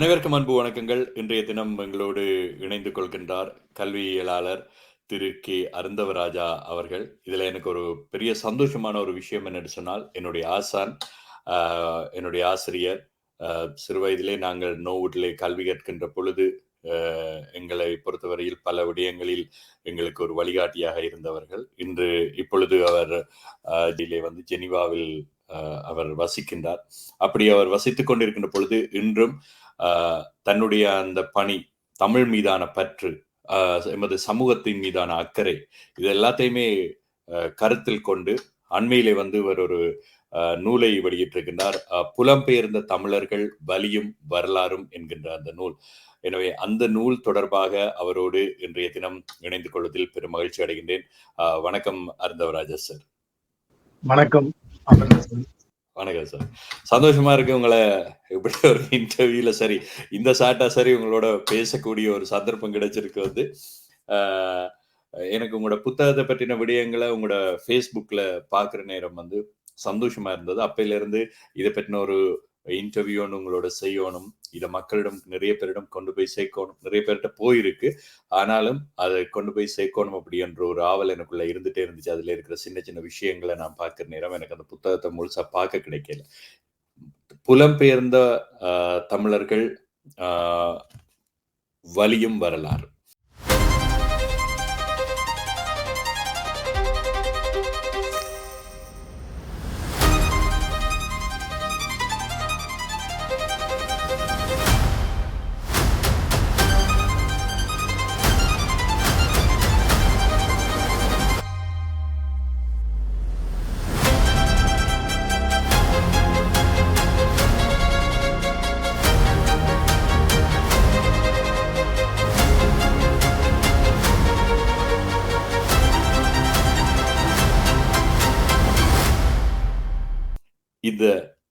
அனைவருக்கும் அன்பு வணக்கங்கள். இன்றைய தினம் எங்களோடு இணைந்து கொள்கின்றார் கல்வியியலாளர் திரு கே. அருந்தவராஜா அவர்கள். இதுல எனக்கு ஒரு பெரிய சந்தோஷமான ஒரு விஷயம் என்னென்னு சொன்னால் என்னுடைய ஆசான் ஆஹ், என்னுடைய ஆசிரியர் ஆஹ், சிறு வயதிலே நாங்கள் நோவுட்டிலே கல்வி கற்கின்ற பொழுது ஆஹ், எங்களை பொறுத்தவரையில் பல விடயங்களில் எங்களுக்கு ஒரு வழிகாட்டியாக இருந்தவர்கள். இன்று இப்பொழுது அவர் ஆஹ், இதிலே வந்து ஜெனிவாவில் அவர் வசிக்கின்றார். அப்படி அவர் வசித்துக் கொண்டிருக்கின்ற பொழுது இன்றும் தன்னுடைய அந்த பணி தமிழ் மீதான பற்று ஆஹ், எமது சமூகத்தின் மீதான அக்கறை இது எல்லாத்தையுமே கருத்தில் கொண்டு அண்மையிலே வந்து இவர் ஒரு நூலை வெளியிட்டிருக்கின்றார். புலம்பெயர்ந்த தமிழர்கள் வலியும் வரலாறும் என்கின்ற அந்த நூல். எனவே அந்த நூல் தொடர்பாக அவரோடு இன்றைய தினம் இணைந்து கொள்வதில் பெரும் மகிழ்ச்சி அடைகின்றேன். ஆஹ், வணக்கம் அருந்தவராஜா சார். வணக்கம் வணக்கம் சார். சந்தோஷமா இருக்கு உங்களை இப்படி ஒரு இன்டர்வியூல சரி இந்த சாட்டா சரி உங்களோட பேசக்கூடிய ஒரு சந்தர்ப்பம் கிடைச்சிருக்கு வந்து. எனக்கு உங்களோட புத்தகத்தை பற்றின விடயங்களை உங்களோட ஃபேஸ்புக்கில் பார்க்குற நேரம் வந்து சந்தோஷமா இருந்தது. அப்பையிலேருந்து இதை பற்றின ஒரு இன்டர்வியூ ஒன்று உங்களோட செய்யணும். இதை மக்களிடம் நிறைய பேரிடம் கொண்டு போய் சேர்க்கணும். நிறைய பேர்கிட்ட போயிருக்கு. ஆனாலும் அதை கொண்டு போய் சேர்க்கணும் அப்படி என்ற ஒரு ஆவல் எனக்குள்ள இருந்துட்டே இருந்துச்சு. அதுல இருக்கிற சின்ன சின்ன விஷயங்களை நான் பார்க்குற நேரம் எனக்கு அந்த புத்தகத்தை முழுசா பார்க்க கிடைக்கல. புலம்பெயர்ந்த தமிழர்கள் வலியும் வரலாறு.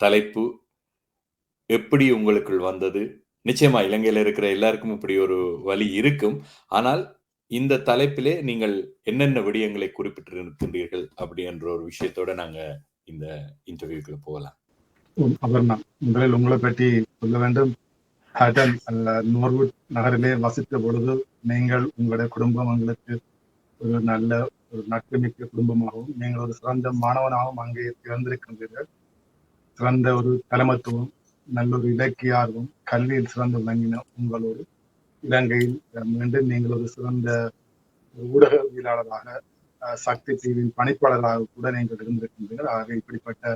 தலைப்பு எப்படி உங்களுக்குள் வந்தது? நிச்சயமா இலங்கையில இருக்கிற எல்லாருக்கும் இப்படி ஒரு வழி இருக்கும். ஆனால் இந்த தலைப்பிலே நீங்கள் என்னென்ன விடயங்களை குறிப்பிட்டிருக்கின்றீர்கள் அப்படி என்ற ஒரு விஷயத்தோட நாங்க இந்த இன்டர்வியூக்குள்ள போகலாம். அபர்ணா முதலில் உங்களை பற்றி சொல்ல வேண்டும். ஹட்டன் நோர்வுட் நகரிலே வசித்த பொழுது நீங்கள் உங்களுடைய குடும்பம் எங்களுக்கு ஒரு நல்ல ஒரு நட்புமிக்க குடும்பமாகவும் நீங்கள் ஒரு சிறந்த மாணவனாகவும் அங்கே திறந்திருக்கின்றீர்கள் சிறந்த ஒரு தலைமத்துவம் நல்ல ஒரு இலக்கிய ஆர்வம் கல்வியில் சிறந்து விளங்கின உங்களோடு இலங்கையில் மீண்டும் நீங்கள் ஒரு சிறந்த ஊடகவியலாளராக சக்தி டிவியின் பணிப்பாளராக கூட நீங்கள் இருந்திருக்கின்றீர்கள். ஆக இப்படிப்பட்ட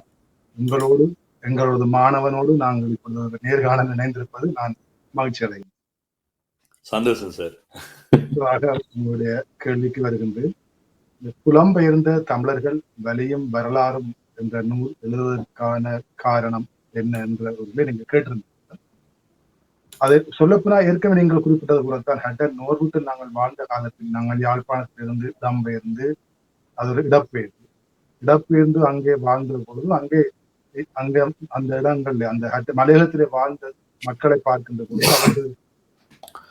உங்களோடு எங்களது மாணவனோடு நாங்கள் இப்பொழுது நேர்காணல் இணைந்திருப்பது நான் மகிழ்ச்சி அடைகிறேன். சந்தோஷம் சார். உங்களுடைய கேள்விக்கு வருகின்றேன். புலம்பெயர்ந்த தமிழர்கள் வலியும் வரலாறும் என்ற நூல் எழுதுவதற்கான காரணம் என்ன என்ற ஒரு நீங்க கேட்டிருந்தீங்க அதை சொல்லப்போனா ஏற்கனவே நீங்கள் குறிப்பிட்டது போலத்தான் ஹட்டர் நோர்வுட்டில் நாங்கள் வாழ்ந்த காலத்தில் நாங்கள் யாழ்ப்பாணத்திலிருந்து இடம்பெயர்ந்து அது ஒரு இடப்பெயர்ந்து இடப்பெயர்ந்து அங்கே வாழ்ந்த பொழுது அங்கே அங்கே அந்த இடங்கள்ல அந்த ஹட்ட- மலையகத்திலே வாழ்ந்த மக்களை பார்க்கின்ற பொழுது அவர்கள்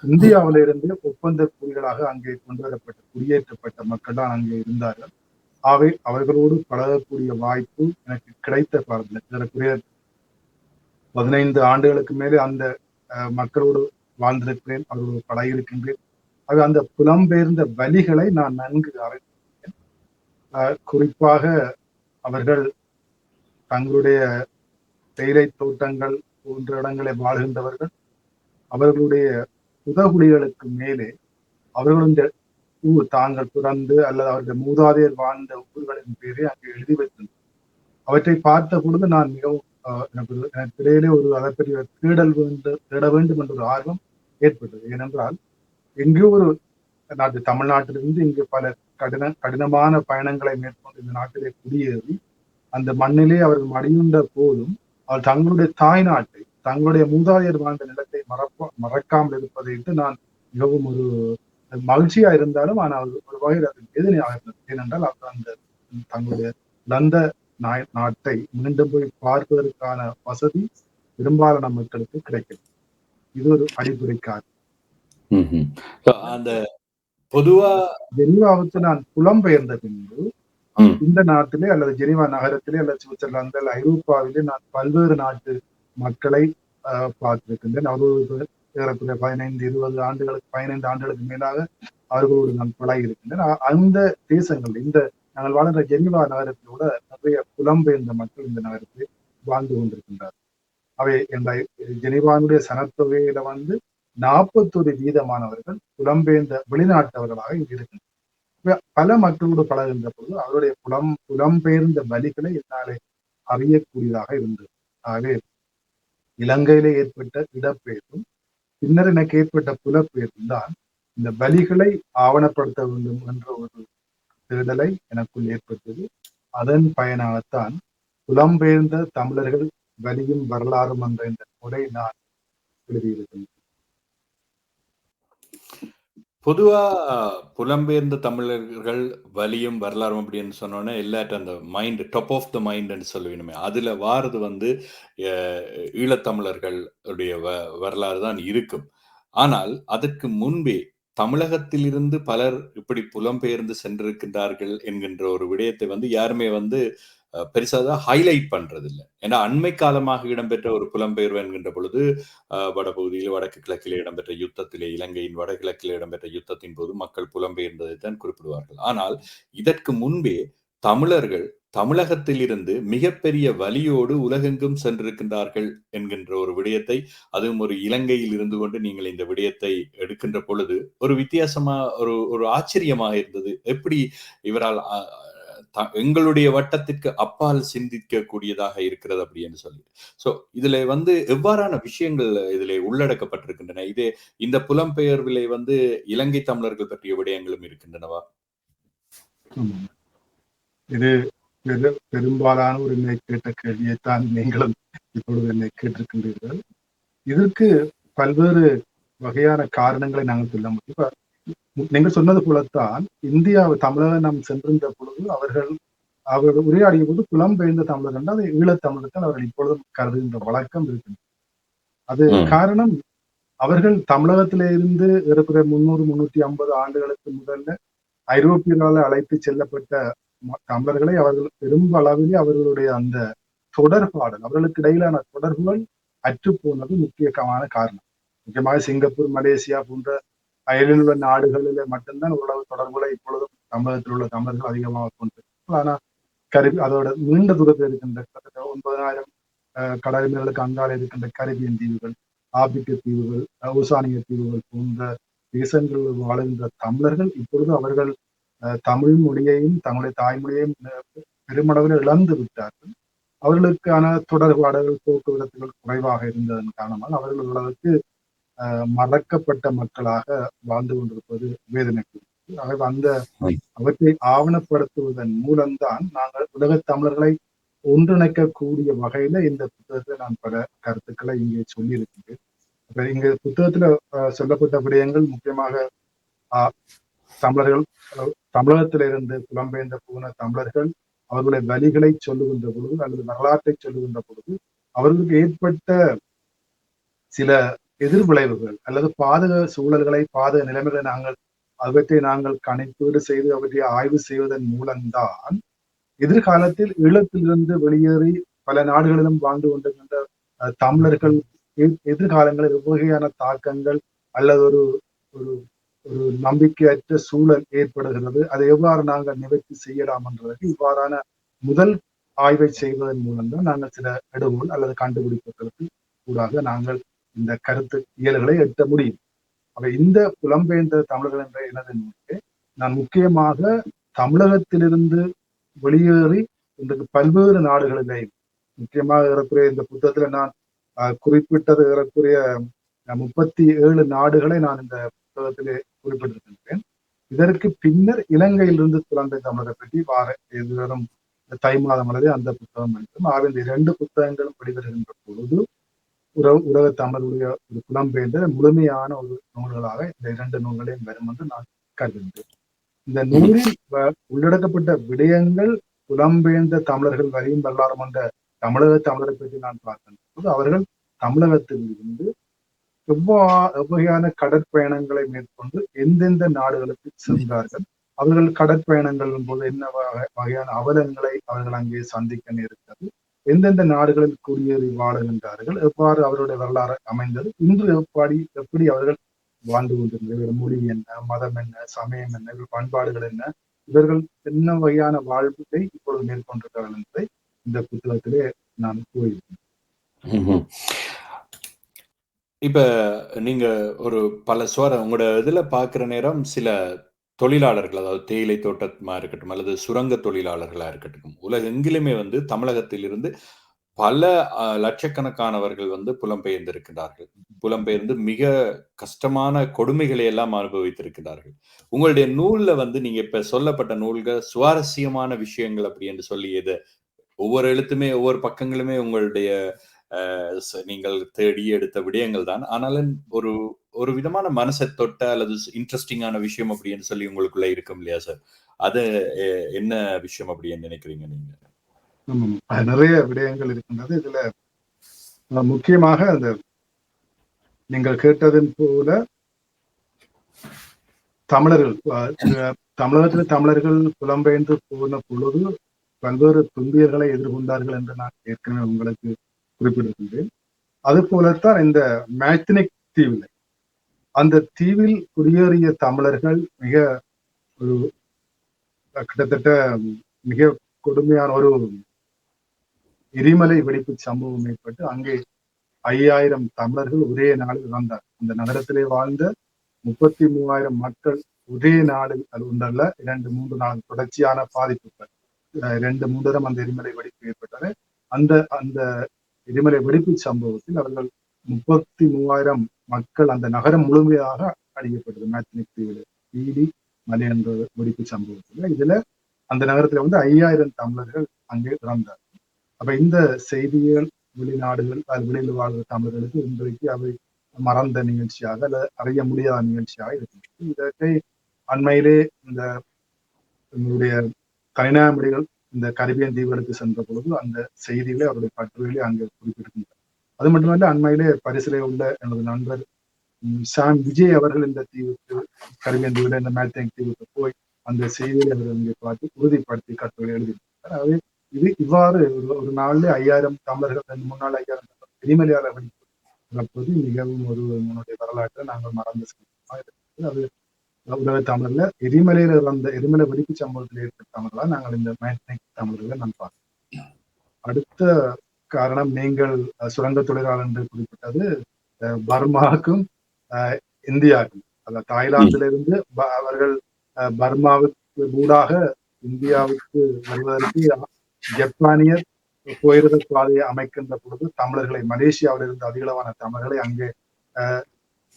இந்தியாவிலிருந்து ஒப்பந்த புலிகளாக அங்கே கொண்டு வரப்பட்ட குடியேற்றப்பட்ட மக்கள் தான் அங்கே இருந்தார்கள். அவை அவர்களோடு பழகக்கூடிய வாய்ப்பு எனக்கு கிடைத்த காலத்தில் இதற்குரிய பதினைந்து ஆண்டுகளுக்கு மேலே அந்த அஹ், மக்களோடு வாழ்ந்திருக்கிறேன் அவர்களோடு பழகியிருக்கின்றேன். ஆக அந்த புலம்பெயர்ந்த வழிகளை நான் நன்கு அறிந்திருக்கிறேன். குறிப்பாக அவர்கள் தங்களுடைய தேயிலை தோட்டங்கள் போன்ற இடங்களை வாழ்கின்றவர்கள் அவர்களுடைய புதகுலிகளுக்கு மேலே அவர்களுடைய ஊர் தாங்கள் பிறந்து அல்லது அவருடைய மூதாதையர் வாழ்ந்த ஊர்களின் பேரை அங்கே எழுதி வைத்திருந்தது அவற்றை பார்த்த பொழுது நான் மிகவும் எனக்கு எனக்கு இடையிலே ஒரு அதை பற்றிய தேடல் வேண்டும் தேட வேண்டும் என்ற ஒரு ஆர்வம் ஏற்பட்டது. ஏனென்றால் எங்கேயோ ஒரு நாட்டு தமிழ்நாட்டிலிருந்து இங்கு பல கடின கடினமான பயணங்களை மேற்கொண்டு இந்த நாட்டிலே குடியேறி அந்த மண்ணிலே அவர்கள் மடியுண்ட போதும் அவர் தங்களுடைய தாய் நாட்டை தங்களுடைய மூதாதையர் வாழ்ந்த நிலத்தை மறப்ப மறக்காமல் இருப்பதை நான் மிகவும் ஒரு மகிழ்ச்சியா இருந்தாலும் ஆனால் ஒரு ஒரு வகையில் அது வேதனையாக இருந்தது. ஏனென்றால் அவர் அந்த தங்களுடைய லந்த நாட்டை மீண்டும் போய் பார்ப்பதற்கான வசதி பெரும்பாலான மக்களுக்கு கிடைக்கிறது இது ஒரு So, அந்த பொதுவா ஜெனீவாவுக்கு நான் புலம்பெயர்ந்த பின்பு. இந்த நாட்டிலே அல்லது ஜெனீவா நகரத்திலே அல்லது சுவிட்சர்லாந்து ஐரோப்பாவிலே நான் பல்வேறு நாட்டு மக்களை அஹ், பார்த்திருக்கின்றேன். அவரோடு ஏறக்குறைய பதினைந்து இருபது ஆண்டுகளுக்கு பதினைந்து ஆண்டுகளுக்கு மேலாக அவர்களோடு நான் பழகி இருக்கின்றேன். அந்த தேசங்கள் இந்த நாங்கள் வாழ்கிற ஜெனிவா நகரத்தில் கூட நிறைய புலம்பெயர்ந்த மக்கள் இந்த நகரத்தில் வாழ்ந்து கொண்டிருக்கின்றார் அவை என்ற ஜெனிவானுடைய சனத்தொகையில வந்து நாற்பத்தொரு வீதமானவர்கள் புலம்பெயர்ந்த வெளிநாட்டவர்களாக இங்கு இருக்கின்றனர். பல மக்களோடு பழகின்ற பொழுது அவருடைய புலம் புலம்பெயர்ந்த வழிகளை என்னாலே அறியக்கூடியதாக இருந்தது. ஆகவே இலங்கையிலே ஏற்பட்ட இடப்பெயர்வும் பின்னர் எனக்கு ஏற்பட்ட புலப்பெயர்வும் தான் இந்த பலிகளை ஆவணப்படுத்த வேண்டும் என்ற ஒரு தேடலை எனக்குள் ஏற்பட்டது. அதன் பயனாகத்தான் புலம்பெயர்ந்த தமிழர்கள் வலியும் வரலாறும் என்ற இந்த முறை நான் எழுதியிருக்கின்றேன் பொதுவா புலம்பெயர்ந்த தமிழர்கள் வலியும் வரலாறும் அப்படின்னு சொன்னோன்னே எல்லாட்ட அந்த மைண்ட் டாப் ஆஃப் த மைண்ட்னு சொல்லுவேனுமே. அதுல வாரது வந்து அஹ், ஈழத்தமிழர்களுடைய வ வரலாறு தான் இருக்கும். ஆனால் அதற்கு முன்பே தமிழகத்திலிருந்து பலர் இப்படி புலம்பெயர்ந்து சென்றிருக்கின்றார்கள் என்கின்ற ஒரு விடயத்தை வந்து யாருமே வந்து பெருசாக ஹைலைட் பண்றது இல்லை ஏன்னா அண்மை காலமாக இடம்பெற்ற ஒரு புலம்பெயர்வு என்கின்ற பொழுது வடபகுதியில் வடக்கு கிழக்கில் இடம்பெற்ற யுத்தத்திலே இலங்கையின் வடகிழக்கில் இடம்பெற்ற யுத்தத்தின் போது மக்கள் புலம்பெயர்ந்ததை தான் குறிப்பிடுவார்கள். ஆனால் இதற்கு முன்பே தமிழர்கள் தமிழகத்தில் இருந்து மிகப்பெரிய வலியோடு உலகெங்கும் சென்றிருக்கின்றார்கள் என்கின்ற ஒரு விடயத்தை அதுவும் ஒரு இலங்கையில் இருந்து கொண்டு நீங்கள் இந்த விடயத்தை எடுக்கின்ற பொழுது ஒரு வித்தியாசமா ஒரு ஒரு ஆச்சரியமாக இருந்தது. எப்படி இவரால் எங்களுடைய வட்டத்திற்கு அப்பால் சிந்திக்க கூடியதாக இருக்கிறது அப்படின்னு சொல்லி சோ இதுல வந்து எவ்வாறான விஷயங்கள் இதில் உள்ளடக்கப்பட்டிருக்கின்றன? இது இந்த புலம்பெயர்விலே வந்து இலங்கை தமிழர்கள் பற்றிய விடயங்களும் இருக்கின்றனவா? இது பெரு- பெரும்பாலான ஒரு கேட்ட கேள்வியைத்தான் நீங்களும் இப்பொழுது என்னை கேட்டிருக்கின்றீர்கள். இதற்கு பல்வேறு வகையான காரணங்களை நாங்கள் சொல்ல முடியும். நீங்கள் சொன்னது போலத்தான் இந்தியா தமிழகம் நாம் சென்றிருந்த பொழுது அவர்கள் அவர்கள் உரையாடிய போது புலம்பெயர்ந்த தமிழர் என்று அதை ஈழத்தமிழர்கள் அவர்கள் இப்பொழுதும் கருதுகின்ற வழக்கம் இருக்கின்றது அது. காரணம் அவர்கள் தமிழகத்திலே இருந்து இருக்கிற முன்னூறு முன்னூத்தி ஐம்பது ஆண்டுகளுக்கு முதல்ல ஐரோப்பியர்களால் அழைத்து செல்லப்பட்ட தமிழர்களை அவர்கள் பெரும்பளவிலே அவர்களுடைய அந்த தொடர்பாடல் அவர்களுக்கு இடையிலான தொடர்புகள் அற்றுப்போனது முக்கியமான காரணம் முக்கியமாக சிங்கப்பூர் மலேசியா போன்ற அயலில் உள்ள நாடுகளிலே மட்டும்தான் உறவு தொடர்புல இப்பொழுதும் தமிழகத்தில் உள்ள தமிழர்கள் அதிகமாக கொண்டிருக்கிறார்கள் ஆனா கரிபி அதோட நீண்ட தூரத்தில் இருக்கின்ற கிட்டத்தட்ட ஒன்பதாயிரம் கடல் மீன்களுக்கு அங்கால இருக்கின்ற கரிபியன் தீவுகள் ஆப்பிரிக்க தீவுகள் ஊசானிய ஓசானிய தீவுகள் போன்ற தேசங்களில் வாழ்கின்ற தமிழர்கள் இப்பொழுது அவர்கள் அஹ், தமிழ் மொழியையும் தங்களுடைய தாய்மொழியையும் பெருமளவில் இழந்து விட்டார்கள். அவர்களுக்கான தொடர்பாடுகள் போக்குவரத்துகள் குறைவாக இருந்ததன் காரணமாக அவர்கள் ஓரளவுக்கு மறக்கப்பட்ட மக்களாக வாழ்ந்து கொண்டிருப்பது வேதனைக்குரியது ஆகவே அந்த. அவற்றை ஆவணப்படுத்துவதன் மூலம்தான் நாங்கள் உலகத் தமிழர்களை ஒன்றிணைக்கக்கூடிய வகையில இந்த புத்தகத்தை நான் பல கருத்துக்களை இங்கே சொல்லியிருக்கின்றேன் அப்ப இங்க புத்தகத்துல அஹ், சொல்லப்பட்ட விடயங்கள் முக்கியமாக தமிழர்கள் தமிழகத்திலிருந்து புலம்பெயர்ந்த போன தமிழர்கள் அவர்களுடைய வழிகளை சொல்லுகின்ற பொழுது அல்லது வரலாற்றை சொல்லுகின்ற பொழுது அவர்களுக்கு ஏற்பட்ட சில எதிர்விளைவுகள் அல்லது பாதக சூழல்களை பாதக நிலைமைகளை நாங்கள் அவற்றை நாங்கள் கணிப்பீடு செய்து அவற்றை ஆய்வு செய்வதன் மூலம்தான் எதிர்காலத்தில் ஈழத்திலிருந்து வெளியேறி பல நாடுகளிலும் வாழ்ந்து கொண்டிருக்கின்ற தமிழர்கள் எதிர்காலங்களில் எவ்வகையான தாக்கங்கள் அல்லது ஒரு ஒரு ஒரு நம்பிக்கையற்ற சூழல் ஏற்படுகிறது அதை எவ்வாறு நாங்கள் நிவர்த்தி செய்யலாம் என்றதற்கு இவ்வாறான முதல் ஆய்வை செய்வதன் மூலம்தான் நாங்கள் சில எடுகோள் அல்லது கண்டுபிடிப்புகளுக்கு கூடாக நாங்கள் இந்த கருத்து இயல்களை எட்ட முடியும். அப்ப இந்த புலம்பெயர்ந்த தமிழர்கள் என்ற எனது நூலுக்கு நான் முக்கியமாக தமிழகத்திலிருந்து வெளியேறி இன்றைக்கு பல்வேறு நாடுகளிலேயும் முக்கியமாக ஏறக்குறைய இந்த புத்தகத்துல நான் குறிப்பிட்டது ஏறக்குறைய முப்பத்தி ஏழு நாடுகளை நான் இந்த புத்தகத்திலே குறிப்பிட்டிருக்கின்றேன். இதற்கு பின்னர் இலங்கையிலிருந்து புலம்பெயர் தமிழரை பற்றி வார எதிரும் தை மாதம் அளவே அந்த புத்தகம் இருக்கும் ஆக இந்த இரண்டு புத்தகங்களும் வெளிவருகின்ற பொழுது உறவு உலக தமிழுடைய ஒரு புலம்பெயர்ந்த முழுமையான ஒரு நூல்களாக இந்த இரண்டு நூல்களையும் வரும் என்று நான் கருதுகின்றேன் இந்த நூலில் உள்ளடக்கப்பட்ட விடயங்கள் புலம்பெயர்ந்த தமிழர்கள் வரையும் வரலாறும் என்ற தமிழக தமிழரை பற்றி நான் பார்க்கின்ற போது அவர்கள் தமிழகத்தில் இருந்து எவ்வா எவ்வகையான கடற்பயணங்களை மேற்கொண்டு எந்தெந்த நாடுகளுக்கு சென்றார்கள் அவர்கள் கடற்பயணங்களின் போது என்ன வகையான அவலங்களை அவர்கள் அங்கே சந்திக்க நேரிட்டது எந்தெந்த நாடுகளில் குடியேறி வாழுகின்றார்கள் எவ்வாறு அவருடைய வரலாறு அமைந்தது? இன்று எப்படி எப்படி அவர்கள் வாழ்ந்து கொண்டிருந்தது? மொழி என்ன? மதம் என்ன? சமயம் என்ன? பண்பாடுகள் என்ன? இவர்கள் என்ன வகையான வாழ்வை இப்பொழுது மேற்கொண்டிருக்கிறார்கள் என்பதை இந்த புத்தகத்திலே நான் கூறியிருக்கேன் இப்ப நீங்க ஒரு பல சுவார உங்களோட இதுல பாக்குற நேரம் சில தொழிலாளர்கள், அதாவது தேயிலை தோட்டமா இருக்கட்டும், அல்லது சுரங்க தொழிலாளர்களா இருக்கட்டும், உலகெங்கிலுமே வந்து தமிழகத்திலிருந்து பல லட்சக்கணக்கானவர்கள் வந்து புலம்பெயர்ந்திருக்கிறார்கள். புலம்பெயர்ந்து மிக கஷ்டமான கொடுமைகளை எல்லாம் அனுபவித்திருக்கிறார்கள். உங்களுடைய நூல்ல வந்து நீங்க இப்ப சொல்லப்பட்ட நூல்கள் சுவாரஸ்யமான விஷயங்கள் அப்படி என்று சொல்லி எது? ஒவ்வொரு எழுத்துமே, ஒவ்வொரு பக்கங்களுமே உங்களுடைய நீங்கள் தேடி எடுத்த விடயங்கள் தான். ஆனாலும் ஒரு ஒரு விதமான மனச தொட்ட அல்லது இன்ட்ரெஸ்டிங்கான விஷயம் அப்படின்னு சொல்லி உங்களுக்குள்ள இருக்கும் இல்லையா சார்? அது என்ன விஷயம் அப்படின்னு நினைக்கிறீங்க நீங்க? நிறைய விடயங்கள் இருக்கின்றது. இதுல முக்கியமாக அந்த நீங்கள் கேட்டதன் போல தமிழர்கள் தமிழகத்தில் தமிழகத்தில தமிழர்கள் புலம்பெயர்ந்து போன பொழுது பல்வேறு துன்பியர்களை எதிர்கொண்டார்கள் என்று நான் ஏற்கனவே உங்களுக்கு குறிப்பிட்டிருக்கின்றேன். அதுபோலத்தான் இந்த மேத்னிக் தீவில் அந்த தீவில் குடியேறிய தமிழர்கள் மிக ஒரு கிட்டத்தட்ட மிக கொடுமையான ஒரு எரிமலை வெடிப்பு சம்பவம் ஏற்பட்டு அங்கே 5000 தமிழர்கள் ஒரே நாளில் இறந்தார். அந்த நகரத்திலே வாழ்ந்த 33,000 மக்கள் ஒரே நாளில் அது ஒன்றல்ல 2, 3 நாள் தொடர்ச்சியான பாதிப்புகள். இரண்டு 2, 3 தரம் அந்த எரிமலை வெடிப்பு ஏற்பட்டது. அந்த அந்த எரிமலை வெடிப்பு சம்பவத்தில் அவர்கள் 33,000 மக்கள் அந்த நகரம் முழுமையாக அழிக்கப்பட்டது. மேக்னிக் தீவில் ஈடி மலை என்ற வெடிப்பு சம்பவத்துல. இதுல அந்த நகரத்துல வந்து 5000 தமிழர்கள் அங்கே இறந்தார்கள். அப்ப இந்த செய்திகள் வெளிநாடுகள் வெளியில் வாழ்கிற தமிழர்களுக்கு இன்றைக்கு அவை மறந்த நிகழ்ச்சியாக அல்லது அறிய முடியாத நிகழ்ச்சியாக இருக்கின்றது. இதற்கை அண்மையிலே இந்த எங்களுடைய கனிநாயகமடிகள் இந்த கரிபியன் தீவுகளுக்கு சென்ற பொழுது அந்த செய்திகளை அவருடைய கட்டுரையிலே அங்கே குறிப்பிட்டிருக்கின்றனர் அது மட்டுமல்ல அண்மையிலே பரிசிலே உள்ள எனது நண்பர் சாம் விஜய் அவர்கள் இந்த தீவுக்கு கரிபியன் தீவுல இந்த மேத்தேங் தீவுக்கு போய் அந்த செய்தியை அவர் அங்கே பார்த்து உறுதிப்படுத்தி கட்டுரை எழுதியிருக்கிறார். ஆகவே இது இவ்வாறு ஒரு நாள்ல 5000 தமிழர்கள் 2, 3 நாள் 5000 தமிழர்கள் எரிமலையால இறப்பது மிகவும் ஒரு நம்முடைய வரலாற்றை நாங்கள் மறந்து சம்பவமா அது உலக தமிழர்ல எரிமலையில இறந்த எரிமலை வெடிப்பு சம்பவத்தில் ஏற்பட்ட தமிழர்களா நாங்கள் இந்த மேத்தேங் தமிழர்களை நான் பார்க்கிறோம். அடுத்த காரணம் நீங்கள் சுரங்க தொழிலாளர் என்று குறிப்பிட்டது பர்மாவுக்கும், இந்தியாவுக்கும். அந்த தாய்லாந்திலிருந்து அவர்கள் பர்மாவுக்கு ஊடாக இந்தியாவுக்கு வருவதற்கு ஜப்பானியர் போயிருந்த பாதையை அமைக்கின்ற பொழுது தமிழர்களை மலேசியாவிலிருந்து அதிகளவான தமிழர்களை அங்கே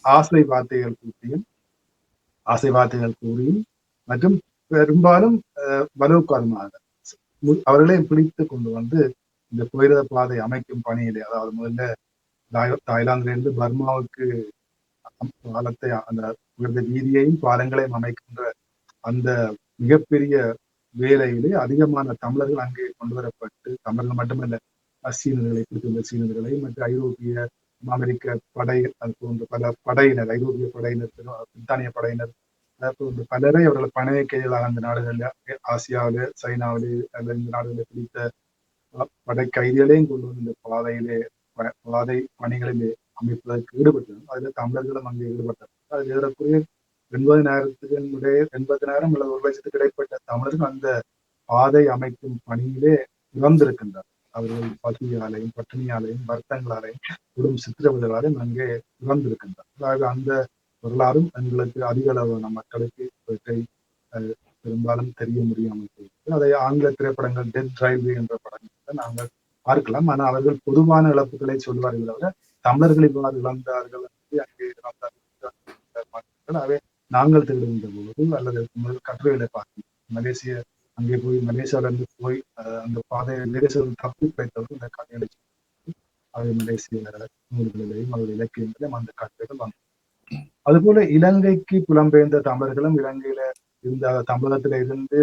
ஆசை வார்த்தைகள் கூட்டியும் ஆசை வார்த்தைகள் கூறியும் மற்றும் பெரும்பாலும் வலுக்காரமாக பலோத்காரமாக அவர்களையும் பிடித்து கொண்டு வந்து இந்த புகிரத பாதை அமைக்கும் பணியிலே அதாவது முதல்ல தாய் தாய்லாந்திலிருந்து பர்மாவுக்கு பாலத்தை அந்த உயர்ந்த வீதியையும் பாலங்களையும் அமைக்கின்ற அந்த மிகப்பெரிய வேலையிலே அதிகமான தமிழர்கள் அங்கே கொண்டு வரப்பட்டு தமிழர்கள் மட்டுமல்ல அ சீனர்களை பிடித்திருந்த சீனர்களை மற்றும் ஐரோப்பிய, அமெரிக்க படை அது போன்ற பல படையினர், ஐரோப்பிய படையினர், பிரித்தானிய படையினர் அ போன்ற பலரை அவர்கள் பணைய கைதிகளாக அந்த நாடுகள்ல ஆசியாவிலே, சைனாவிலே அல்லது இந்த நாடுகளில் பிடித்த படை கைதிகளையும் கொண்டு வந்து இந்த பாதையிலே பாதை பணிகளிலே அமைப்பதற்கு ஈடுபட்டனர். அதுல தமிழர்களும் அங்கே ஈடுபட்டனர். அதில் ஏறக்குறைய 80,000 80,000 அல்லது 1,00,000த்துக்கு இடைப்பட்ட தமிழர்கள் அந்த பாதை அமைக்கும் பணியிலே இறந்திருக்கின்றனர். அவர்கள் பசியாலையும், பட்டினியாலையும், வருத்தங்களாலையும், கொடும் சித்திரவதைகளாலையும் அங்கே இறந்திருக்கின்றனர். ஆக அந்த வரலாறும் எங்களுக்கு அதிக அளவான மக்களுக்கு இவற்றை பெரும்பாலும் தெரிய முடியாமல் போயிற்று. அதை ஆங்கில திரைப்படங்கள் டெத் ரயில்வே என்ற படங்கள் நாங்கள் பார்க்கலாம். ஆனால் அவர்கள் பொதுவான இழப்புகளை சொல்வார்கள் தவிர, தமிழர்கள் இவ்வாறு இழந்தார்கள் அங்கே இழந்தார்கள் அவை நாங்கள் தேடுகின்ற போது அல்லது கட்டுரைகளை பார்க்கணும் மலேசிய அங்கே போய் மலேசியாவிலிருந்து போய் அந்த பாதையை மலேசியாவில் தப்பி பிழைத்தவர்கள் இந்த கதைகளை அவை மலேசிய நூல்களிலேயும், அவருடைய இலக்கியங்களையும் அந்த கட்டுரைகள் வந்தது. அதுபோல இலங்கைக்கு புலம்பெயர்ந்த தமிழர்களும் இலங்கையில இந்த தமிழகத்துல இருந்து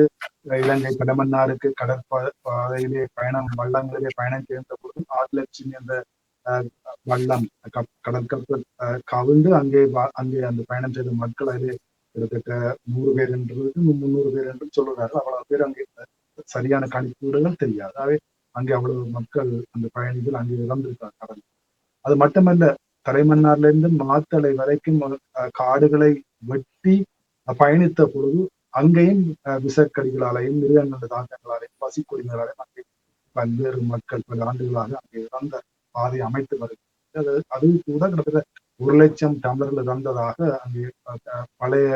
இலங்கை கடமன்னாருக்கு கடற்பா பாதையிலே பயணம் வள்ளங்களிலே பயணம் செய்கின்ற பொழுது ஆதிலட்சுமி அந்த வள்ளம் கப் கவிழ்ந்து அங்கே அங்கே அந்த பயணம் செய்த மக்கள் அதிலே கிட்டத்தட்ட நூறு பேர் என்று 300 பேர் என்று சொல்லுகிறார்கள். அவ்வளவு பேர் அங்கே சரியான கணிப்பீடுகள் தெரியாது. அதாவது அங்கே அவ்வளவு மக்கள் அந்த பயணிகள் அங்கே இறந்திருக்காங்க கடல் அது மட்டுமல்ல தலைமன்னார்ல இருந்து மாத்தலை வரைக்கும் அஹ், காடுகளை வெட்டி பயணித்த பொழுது அங்கேயும் அஹ், விஷக்கடிகளாலையும் மிருகங்கள தாக்கங்களாலையும் பசிக்குடிகளாலையும் அங்கே பல்வேறு மக்கள் பல ஆண்டுகளாக அங்கே இறந்த பாதை அமைத்து வருகிறது. அது அது கூட கிட்டத்தட்ட ஒரு லட்சம் டம்ளர்கள் இறந்ததாக அங்கே பழைய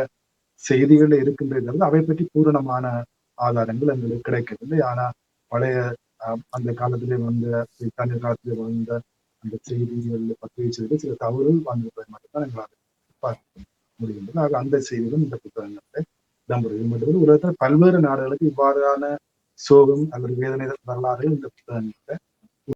செய்திகள் இருக்கின்றது அவை பற்றி பூரணமான ஆதாரங்கள் எங்களுக்கு கிடைக்கவில்லை. ஆனா பழைய அஹ், அந்த காலத்திலே வந்த பிரித்தானிய காலத்திலே வந்த அந்த செய்திகள் பத்திரிகை செய்திகள் சில தவறுகள் வந்திருப்பதை மட்டும்தான் எங்களால் பார்க்க முடிகின்றது ஆக அந்த செய்திகளும் இந்த புத்தகங்களில் இடம்பெறுகிறது மட்டும் உலகத்தில் பல்வேறு நாடுகளுக்கு இவ்வாறான சோகம் அல்லது வேதனை வரலாறுகள் இந்த புத்தகங்களில்